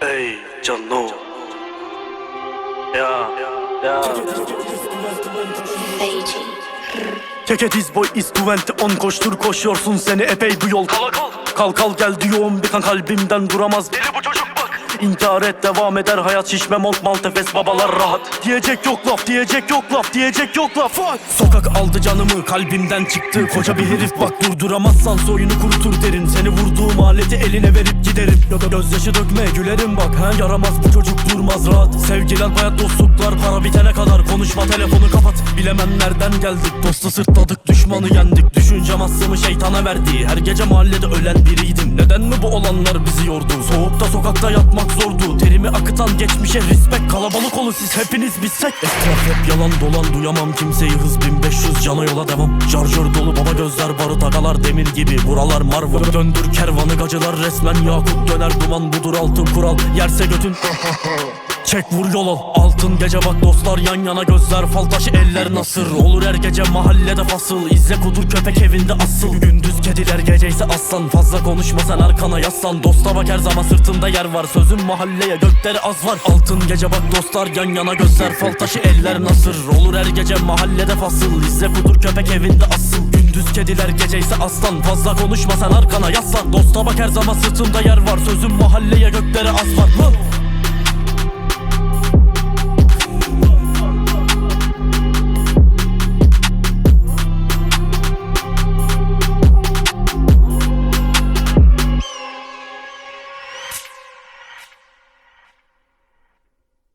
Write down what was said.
Cano Ya Ya. Fiji. Keke diz boy is 21 koştur koşuyorsun seni epey bu yol. Kal kal Kal kal gel diyorum bir kan kalbimden duramaz. Deli bu çocuk bak. İntihar et devam eder hayat. Şişme mont maltefes babalar rahat. Diyecek yok laf diyecek yok laf diyecek yok laf. Sokak aldı canımı kalbimden çıktı. Koca bir herif bak durduramazsan soyunu kurutur derim aleti eline verip giderim. Gö- Gözyaşı dökme gülerim bak. He yaramaz bu çocuk durmaz rahat. Sevgiler bayat dostluklar para bitene kadar konuşma telefonu kapat. Bilemem nereden geldik. Dostu sırtladık düşmanı yendik. Düşüncem aslımı şeytana verdi her gece mahallede ölen biriydim. Neden mi bu olanlar bizi yordu? Soğukta sokakta yatmak zordu. Terimi akıtan geçmişe respect kalabalık olun siz hepiniz bizsek. Etraf hep yalan dolan duyamam kimseyi. Hız 1500 cana yola devam. Şarjör dolu baba gözler barut agalar demir gibi. Buralar Marvel. Döndür kervanı gacılar resmen yakut döner duman. Budur altın kural Yerse götün Çek vur yol al Altın gece bak dostlar yan yana gözler Fal taşı eller nasır. Olur her gece mahallede fasıl. İzle kudur köpek evinde asıl. Gündüz kediler geceyse aslan. Fazla konuşma sen arkana yaslan. Dosta bak her zaman sırtında yer var. Sözün mahalleye gökleri az var. Altın gece bak dostlar yan yana gözler Fal taşı eller nasır. Olur her gece mahallede fasıl. İzle kudur köpek evinde asıl. Gündüz kediler geceyse aslan. Fazla konuşma sen arkana yaslan. Dosta bak her zaman sırtında yer var. Sözün mahalleye gökleri az var